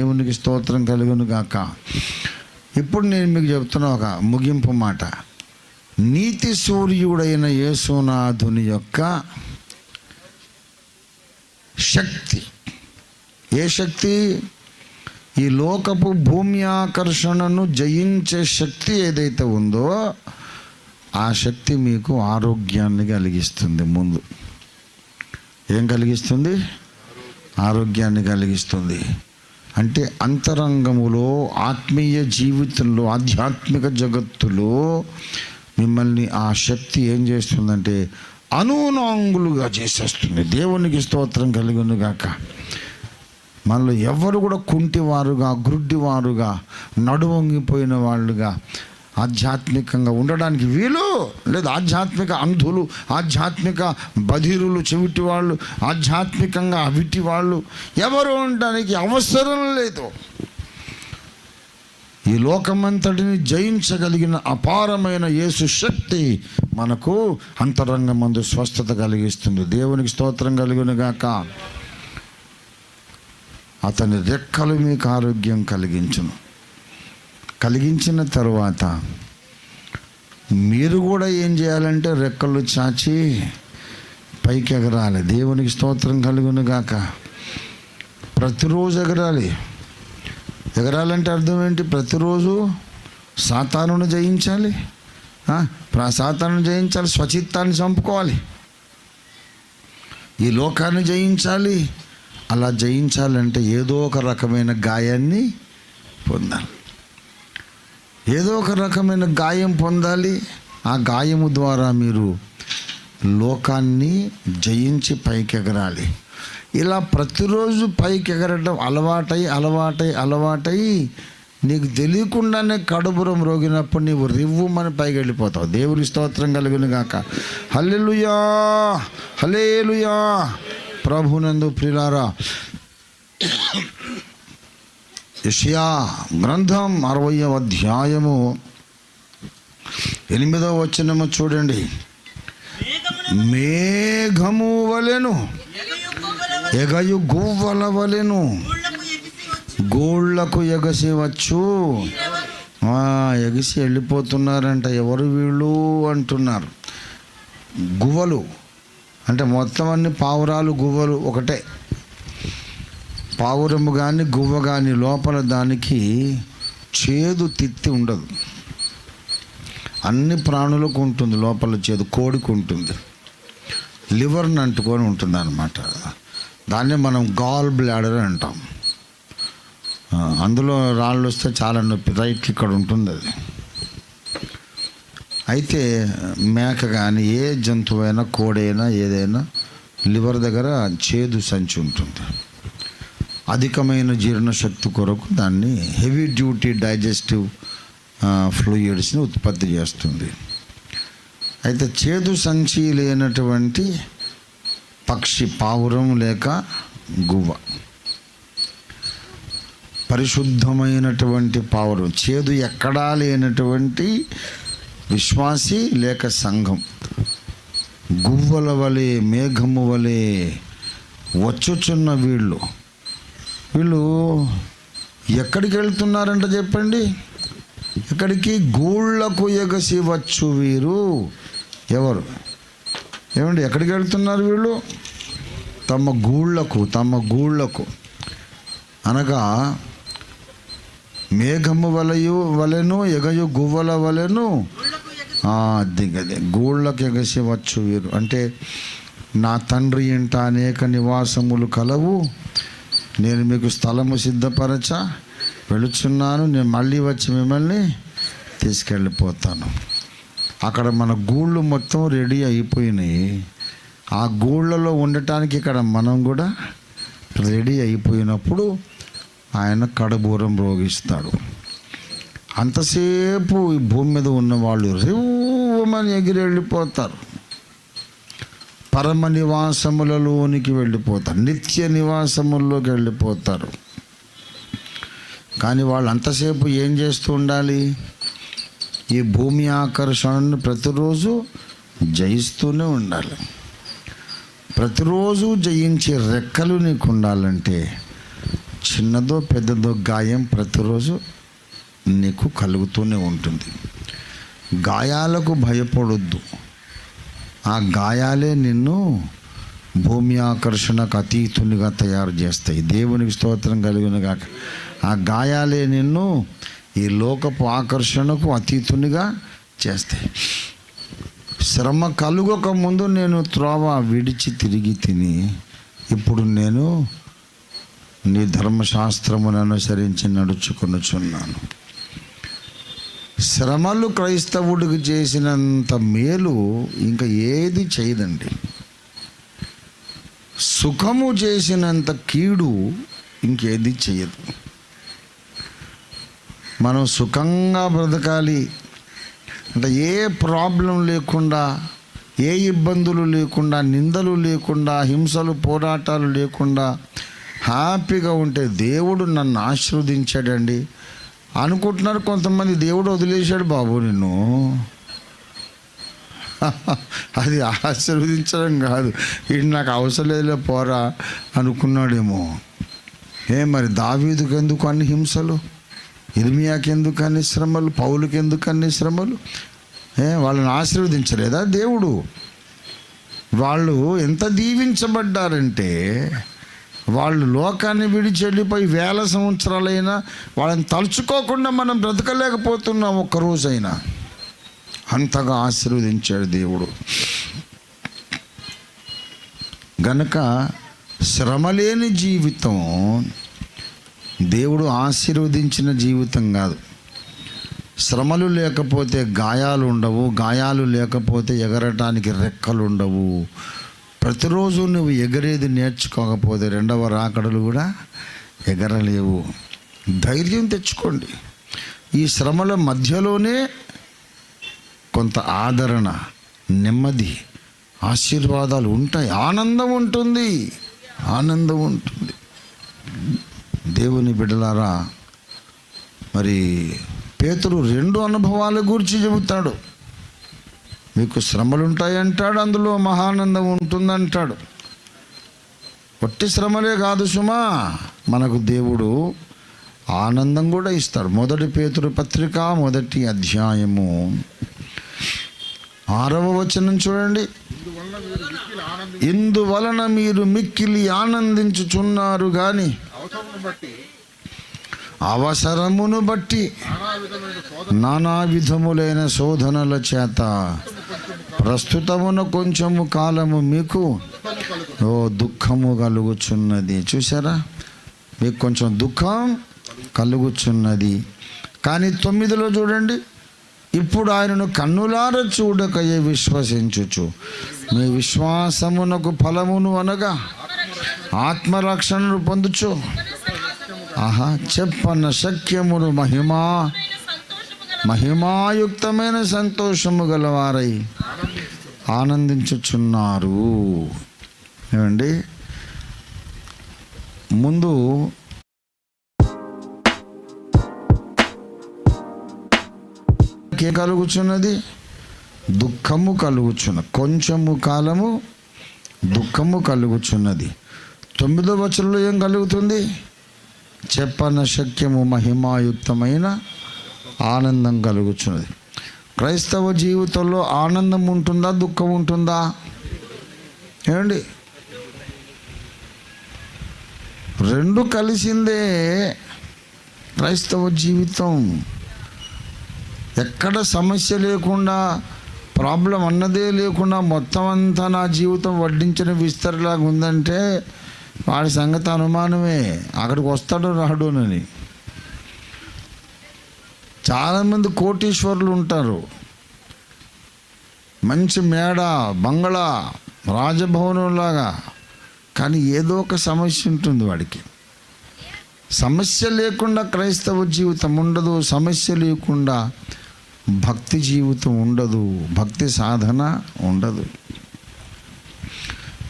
దేవునికి స్తోత్రం కలుగును గాక. ఇప్పుడు నేను మీకు చెప్తున్న ఒక ముగింపు మాట. నీతి సూర్యుడైన యేసునాథుని యొక్క శక్తి. ఏ శక్తి? ఈ లోకపు భూమి ఆకర్షణను జయించే శక్తి ఏదైతే ఉందో ఆ శక్తి మీకు ఆరోగ్యాన్ని కలిగిస్తుంది ముందు. ఏం కలిగిస్తుంది? ఆరోగ్యాన్ని కలిగిస్తుంది. అంటే అంతరంగములో ఆత్మీయ జీవితంలో ఆధ్యాత్మిక జగత్తులో మిమ్మల్ని ఆ శక్తి ఏం చేస్తుందంటే అనునాంగులుగా చేసేస్తుంది. దేవునికి స్తోత్రం కలుగును గాక. మనలో ఎవరు కూడా కుంటివారుగా గుడ్డివారుగా నడువంగిపోయిన వాళ్ళుగా ఆధ్యాత్మికంగా ఉండడానికి వీలు లేదు. ఆధ్యాత్మిక అంధులు ఆధ్యాత్మిక బధిరులు చెవిటి వాళ్ళు ఆధ్యాత్మికంగా అవిటి వాళ్ళు ఎవరు ఉండడానికి అవసరం లేదు. ఈ లోకమంతటిని జయించగలిగిన అపారమైన యేసు శక్తి మనకు అంతరంగమందు స్వస్థత కలిగిస్తుంది. దేవునికి స్తోత్రం కలిగినగాక. అతని రెక్కలు మీకు ఆరోగ్యం కలిగించును. కలిగించిన తరువాత మీరు కూడా ఏం చేయాలంటే రెక్కలు చాచి పైకి ఎగరాలి. దేవునికి స్తోత్రం కలుగును గాక. ప్రతిరోజు ఎగరాలి. ఎగరాలంటే అర్థం ఏంటి? ప్రతిరోజు సాతానును జయించాలి. సాతాను జయించాలి స్వచిత్తాన్ని చంపుకోవాలి. ఈ లోకాన్ని జయించాలి. అలా జయించాలంటే ఏదో ఒక రకమైన గాయాన్ని పొందాలి. ఏదో ఒక రకమైన గాయం పొందాలి. ఆ గాయము ద్వారా మీరు లోకాన్ని జయించి పైకి ఎగరాలి ఇలా ప్రతిరోజు పైకి ఎగరడం అలవాటై అలవాటై అలవాటై నీకు తెలియకుండానే కడుపురం రోగినప్పుడు నీవు రివ్వుమని పైకి వెళ్ళిపోతావు దేవుని స్తోత్రం కలిగిన గాక హల్లెలుయా! హలేలుయా ప్రభునందు ప్రిలారా యషియా గ్రంథం అరవయవ అధ్యాయము ఎనిమిదవ వచనము చూడండి. మేఘము వలెను ఎగయు గువ్వల వలెను గోళ్ళకు ఎగసి వచ్చు. ఎగసి ఎగిసి వెళ్ళిపోతున్నారంట ఎవరు వీళ్ళు అంటున్నారు. గువ్వలు అంటే మొత్తం అన్ని పావురాలు గువ్వలు ఒకటే. పావురము కానీ గువ్వ కానీ లోపల దానికి చేదు తిత్తి ఉండదు. అన్ని ప్రాణులకు ఉంటుంది లోపల చేదు కోడికి ఉంటుంది. లివర్ని అంటుకొని ఉంటుంది అనమాట దాన్ని మనం గాల్ బ్లాడర్ అంటాం. అందులో రాళ్ళు వస్తే చాలా నొప్పి రైట్ ఇక్కడ ఉంటుంది అది. అయితే మేక కానీ ఏ జంతువైనా కోడైనా ఏదైనా లివర్ దగ్గర చేదు సంచి ఉంటుంది. అధికమైన జీర్ణశక్తి కొరకు దాన్ని హెవీ డ్యూటీ డైజెస్టివ్ ఫ్లూయిడ్స్ని ఉత్పత్తి చేస్తుంది. అయితే చేదు సంచి లేనటువంటి పక్షి పావురం లేక గువ్వ. పరిశుద్ధమైనటువంటి పావురం. చేదు ఎక్కడా లేనటువంటి విశ్వాసి లేక సంఘం. గువ్వల వలె మేఘము వలె వచ్చుచున్న వీళ్ళు వీళ్ళు ఎక్కడికి వెళ్తున్నారంట చెప్పండి? ఎక్కడికి? గూళ్ళకు ఎగసి వచ్చు వీరు. ఎవరు? ఏమండి ఎక్కడికి వెళ్తున్నారు వీళ్ళు? తమ గూళ్ళకు తమ గూళ్ళకు. అనగా మేఘము వలయు వలెను ఎగయు గువ్వల వలెను దిగదే గూళ్ళకు ఎగసి వచ్చు వీరు. అంటే నా తండ్రి ఇంట అనేక నివాసములు కలవు. నేను మీకు స్థలము సిద్ధపరచ వెళుచున్నాను నేను మళ్ళీ వచ్చి మిమ్మల్ని తీసుకెళ్ళిపోతాను. అక్కడ మన గూళ్ళు మొత్తం రెడీ అయిపోయినాయి. ఆ గూళ్ళలో ఉండటానికి ఇక్కడ మనం కూడా రెడీ అయిపోయినప్పుడు ఆయన కడబూరం రోగిస్తాడు. అంతసేపు ఈ భూమి మీద ఉన్న వాళ్ళు రివ్వమని ఎగిరి వెళ్ళిపోతారు పరమ నివాసములలోనికి వెళ్ళిపోతారు. నిత్య నివాసముల్లోకి వెళ్ళిపోతారు. కానీ వాళ్ళు అంతసేపు ఏం చేస్తూ ఉండాలి? ఈ భూమి ఆకర్షణను ప్రతిరోజు జయిస్తూనే ఉండాలి. ప్రతిరోజు జయించే రెక్కలు నీకు ఉండాలంటే చిన్నదో పెద్దదో గాయం ప్రతిరోజు నీకు కలుగుతూనే ఉంటుంది. గాయాలకు భయపడొద్దు. ఆ గాయాలే నిన్ను భూమి ఆకర్షణకు అతీతునిగా తయారు చేస్తాయి. దేవునికి స్తోత్రం కలిగినగాక. ఆ గాయాలే నిన్ను ఈ లోకపు ఆకర్షణకు అతీతునిగా చేస్తాయి. శ్రమ కలుగక ముందు నేను త్రోవ విడిచి తిరిగి తిని ఇప్పుడు నేను నీ ధర్మశాస్త్రమును అనుసరించి నడుచుకొనుచున్నాను. శ్రమలు క్రైస్తవుడికి చేసినంత మేలు ఇంకా ఏది చేయదండి. సుఖము చేసినంత కీడు ఇంకేది చేయదు. మనం సుఖంగా బ్రతకాలి. అంటే ఏ ప్రాబ్లం లేకుండా ఏ ఇబ్బందులు లేకుండా నిందలు లేకుండా హింసలు పోరాటాలు లేకుండా హ్యాపీగా ఉంటే దేవుడు నన్ను ఆశీర్వదించాడండి. అనుకుంటున్నారు కొంతమంది దేవుడు వదిలేశాడు బాబు నిన్ను. అది ఆశీర్వదించడం కాదు. ఇది నాకు అవసరం లేదులే పోరా అనుకున్నాడేమో. ఏ మరి దావీదుకు ఎందుకు అన్ని హింసలు? ఇర్మియాకి ఎందుకు అన్ని శ్రమలు? పౌలకి ఎందుకు అన్ని శ్రమలు? ఏ వాళ్ళని ఆశీర్వదించలేదా దేవుడు? వాళ్ళు ఎంత దీవించబడ్డారంటే వాళ్ళు లోకాన్ని విడిచి వెళ్ళిపోయి వేల సంవత్సరాలైనా వాళ్ళని తలుచుకోకుండా మనం బ్రతకలేకపోతున్నాం ఒక్కరోజైనా అంతగా ఆశీర్వదించాడు దేవుడు. గనక శ్రమలేని జీవితం దేవుడు ఆశీర్వదించిన జీవితం కాదు. శ్రమలు లేకపోతే గాయాలు ఉండవు గాయాలు లేకపోతే ఎగరటానికి రెక్కలు ఉండవు. ప్రతిరోజు నువ్వు ఎగరేది నేర్చుకోకపోతే రెండవ రాకడలు కూడా ఎగరలేవు. ధైర్యం తెచ్చుకోండి. ఈ శ్రమల మధ్యలోనే కొంత ఆదరణ నెమ్మది ఆశీర్వాదాలు ఉంటాయి. ఆనందం ఉంటుంది. ఆనందం ఉంటుంది. దేవుని బిడ్డలారా మరి పేతుడు రెండు అనుభవాల గురించి చెబుతాడు. మీకు శ్రమలు ఉంటాయి అంటాడు అందులో మహానందం ఉంటుందంటాడు. ఒట్టి శ్రమలే కాదు సుమా మనకు దేవుడు ఆనందం కూడా ఇస్తాడు. మొదటి పేతురు పత్రిక మొదటి అధ్యాయము. ఆరవ వచనం చూడండి. ఇందువలన మీరు మిక్కిలి ఆనందించుచున్నారు కానీ అవసరమును బట్టి నానా విధములైన శోధనల చేత ప్రస్తుతమున కొంచెము కాలము మీకు ఓ దుఃఖము కలుగుచున్నది. చూసారా మీకు కొంచెం దుఃఖం కలుగుచున్నది. కానీ తొమ్మిదిలో చూడండి. ఇప్పుడు ఆయనను కన్నులార చూడకయే విశ్వసించుచు. మీ విశ్వాసమునకు ఫలమును అనగా ఆత్మరక్షణను పొందుచు. ఆహా చెప్పన్న శక్యమును మహిమా మహిమాయుక్తమైన సంతోషము గలవారై. ఆనందించుచున్నారు. ఏమండి? ముందు కలుగుచున్నది? దుఃఖము కలుగుచున్న కొంచెము కాలము దుఃఖము కలుగుచున్నది. తొమ్మిదో వచనంలో ఏం కలుగుతుంది? చెప్పన శక్యము మహిమాయుక్తమైన ఆనందం కలుగుచున్నది. క్రైస్తవ జీవితంలో ఆనందం ఉంటుందా దుఃఖం ఉంటుందా? ఏమండి? రెండు కలిసిందే క్రైస్తవ జీవితం. ఎక్కడ సమస్య లేకుండా ప్రాబ్లం అన్నదే లేకుండా మొత్తం అంతా నా జీవితం వడ్డించిన విస్తరలాగా ఉందంటే వాడి సంగతి అనుమానమే. అక్కడికి వస్తాడు రాడునని. చాలామంది కోటీశ్వరులు ఉంటారు. మంచి మేడ బంగళా రాజభవనంలాగా. కానీ ఏదో ఒక సమస్య ఉంటుంది వాడికి. సమస్య లేకుండా క్రైస్తవ జీవితం ఉండదు సమస్య లేకుండా భక్తి జీవితం ఉండదు భక్తి సాధన ఉండదు.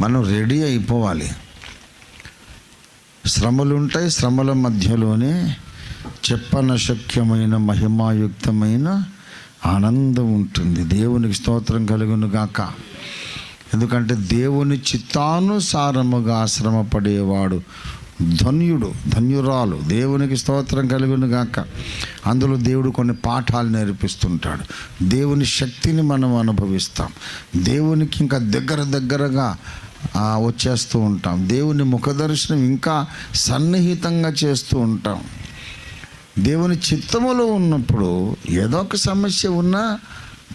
మనం రెడీ అయిపోవాలి. శ్రమలు ఉంటాయి శ్రమల మధ్యలోనే చెప్పన శక్యమైన మహిమాయుక్తమైన ఆనందం ఉంటుంది. దేవునికి స్తోత్రం కలుగును గాక. ఎందుకంటే దేవుని చిత్తానుసారముగా ఆశ్రమపడేవాడు ధన్యుడు ధన్యురాలు. దేవునికి స్తోత్రం కలుగును గాక. అందులో దేవుడు కొన్ని పాఠాలు నేర్పిస్తుంటాడు. దేవుని శక్తిని మనం అనుభవిస్తాం. దేవునికి ఇంకా దగ్గర దగ్గరగా వచ్చేస్తూ ఉంటాం. దేవుని ముఖదర్శనం ఇంకా సన్నిహితంగా చేస్తూ ఉంటాం. దేవుని చిత్తములో ఉన్నప్పుడు ఏదో ఒక సమస్య ఉన్నా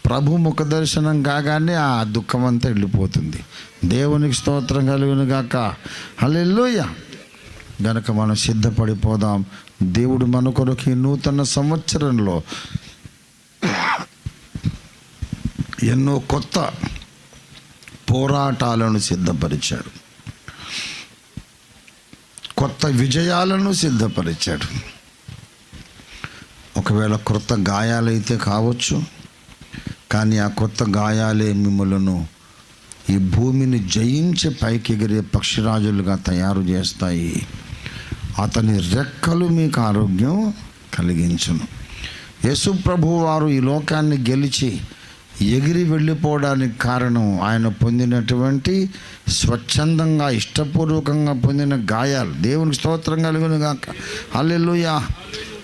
ప్రభు ముఖ దర్శనం కాగానే ఆ దుఃఖం అంతా వెళ్ళిపోతుంది. దేవునికి స్తోత్రం కలుగును గాక. హల్లెలూయా. గనక మనం సిద్ధపడిపోదాం. దేవుడు మన కొరకు ఈ నూతన సంవత్సరంలో ఎన్నో కొత్త పోరాటాలను సిద్ధపరిచాడు. కొత్త విజయాలను సిద్ధపరిచాడు. ఒకవేళ కొత్త గాయాలైతే కావచ్చు కానీ ఆ కొత్త గాయాలే మిమ్మలను ఈ భూమిని జయించి పైకి ఎగిరే పక్షిరాజులుగా తయారు చేస్తాయి. అతని రెక్కలు మీకు ఆరోగ్యం కలిగించును. యేసు ప్రభు వారు ఈ లోకాన్ని గెలిచి ఎగిరి వెళ్ళిపోవడానికి కారణం ఆయన పొందినటువంటి స్వచ్ఛందంగా ఇష్టపూర్వకంగా పొందిన గాయాలు. దేవునికి స్తోత్రం కలిగిన గాక అల్లెలుయా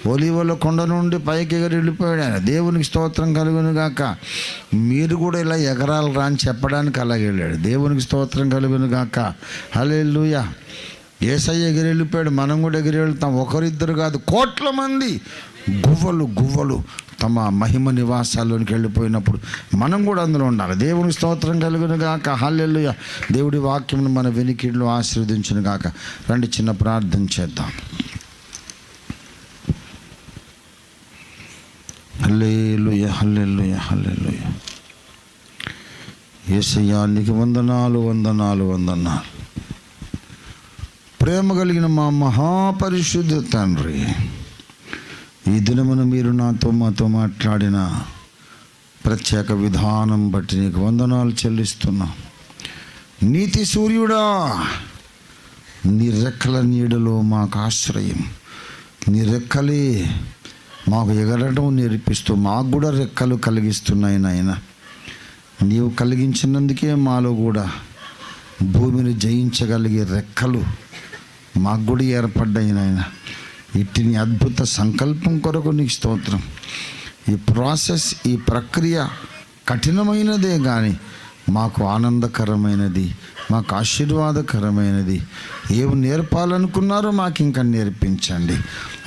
ఒలివల కొండ నుండి పైకి ఎగిరి వెళ్ళిపోయాడు ఆయన. దేవునికి స్తోత్రం కలుగును గాక మీరు కూడా ఇలా ఎగరాలు రా అని చెప్పడానికి అలాగే వెళ్ళాడు. దేవునికి స్తోత్రం కలుగును గాక హలెల్లుయా. ఏసయ్య ఎగిరి వెళ్ళిపోయాడు. మనం కూడా ఎగిరి వెళ్తాం. ఒకరిద్దరు కాదు కోట్ల మంది గువ్వలు గువ్వలు తమ మహిమ నివాసాల్లోనికి వెళ్ళిపోయినప్పుడు మనం కూడా అందులో ఉండాలి. దేవుని స్తోత్రం కలుగును గాక హల్లెలూయా. దేవుడి వాక్యం మన వెనికిడిలో ఆశీర్వదించును గాక రండి చిన్న ప్రార్థన చేద్దాం హల్లేలుయ హల్లెలుయ. ఏసయ్యానికి వందనాలు వందనాలు వందనాలు. ప్రేమ కలిగిన మా మహాపరిశుద్ధ తండ్రి ఈ దినమున మీరు నాతో మాతో మాట్లాడిన ప్రత్యేక విధానం బట్టి నీకు వందనాలు చెల్లిస్తున్నా. నీతి సూర్యుడా నీ రెక్కల నీడలో మాకు ఆశ్రయం. నీ రెక్కలే మాకు ఎగరడం నేర్పిస్తూ మాకు కూడా రెక్కలు కలిగిస్తున్నాయి నాయన. నీవు కలిగించినందుకే మాలో కూడా భూమిని జయించగలిగే రెక్కలు మాకు కూడా ఏర్పడ్డాయి నాయన. ఇట్టిని అద్భుత సంకల్పం కొరకు నీకు స్తోత్రం. ఈ ప్రాసెస్ ఈ ప్రక్రియ కఠినమైనదే కానీ మాకు ఆనందకరమైనది. మాకు ఆశీర్వాదకరమైనది. ఏమి నేర్పాలనుకున్నారో మాకు ఇంకా నేర్పించండి.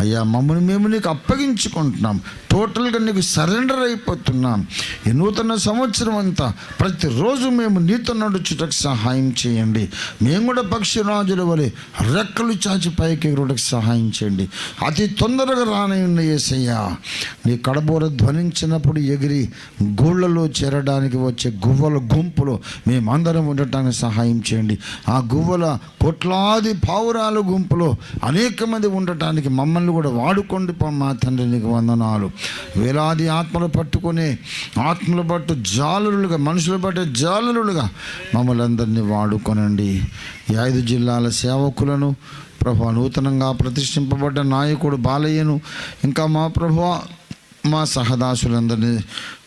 అయ్యా మమ్మల్ని మేము నీకు అప్పగించుకుంటున్నాం. టోటల్గా నీకు సరెండర్ అయిపోతున్నాం. ఈ నూతన సంవత్సరం అంతా ప్రతిరోజు మేము నీతో నడుచుటకు సహాయం చేయండి. మేము కూడా పక్షిరాజుల వలె రెక్కలు చాచి పైకి ఎగురుటకు సహాయం చేయండి. అతి తొందరగా రానయ్యున్న ఏసయ్యా నీ కడబోర ధ్వనించినప్పుడు ఎగిరి గూళ్ళలో చేరడానికి వచ్చే గువ్వల గుంపులో మేమందరం ఉండటానికి సహాయం చేయండి. ఆ గువ్వల కోట్లాది పావురాల గుంపులో అనేక మంది ఉండటానికి మమ్మల్ని కూడా వాడుకోండి మా తండ్రి నీకు వందనాలు. వేలాది ఆత్మలు పట్టుకొని ఆత్మలు పట్టు జాలరులుగా మనుషులు పట్టే జాలరులుగా మమ్మల్ని అందరినీ వాడుకొనండి. ఈ ఐదు జిల్లాల సేవకులను ప్రభు నూతనంగా ప్రతిష్ఠింపబడ్డ నాయకుడు బాలయ్యను ఇంకా మా ప్రభు మా సహదాసులందరినీ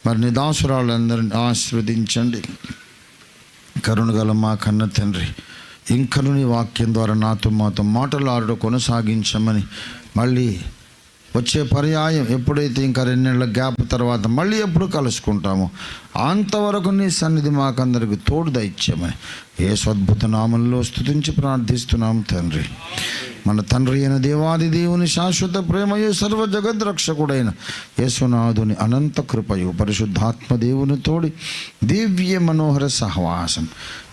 మరి నిదాసురాలందరినీ ఆశీర్వదించండి. కరుణగల మా కన్న తండ్రి ఇంకను నీ వాక్యం ద్వారా నాతో మాతో మాటలాడడం కొనసాగించమని మళ్ళీ వచ్చే పర్యాయం ఎప్పుడైతే ఇంకా నెలల గ్యాప్ తర్వాత మళ్ళీ ఎప్పుడు కలుసుకుంటామో అంతవరకు నీ సన్నిధి మాకందరికి తోడు దైత్యమే ఏ అద్భుత నామంలో స్తుతించి ప్రార్థిస్తున్నాం తండ్రి. మన తండ్రి అయిన దేవాది దేవుని శాశ్వత ప్రేమయు సర్వ జగద్రక్షకుడైన యేసునాథుని అనంత కృపయు పరిశుద్ధాత్మ దేవుని తోడి దివ్య మనోహర సహవాసం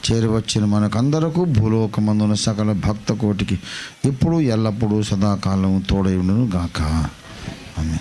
చేరివచ్చిన మనకందరకు భూలోకమందున సకల భక్త కోటికి ఇప్పుడు ఎల్లప్పుడూ సదాకాలం తోడై ఉండును గాక ఆమె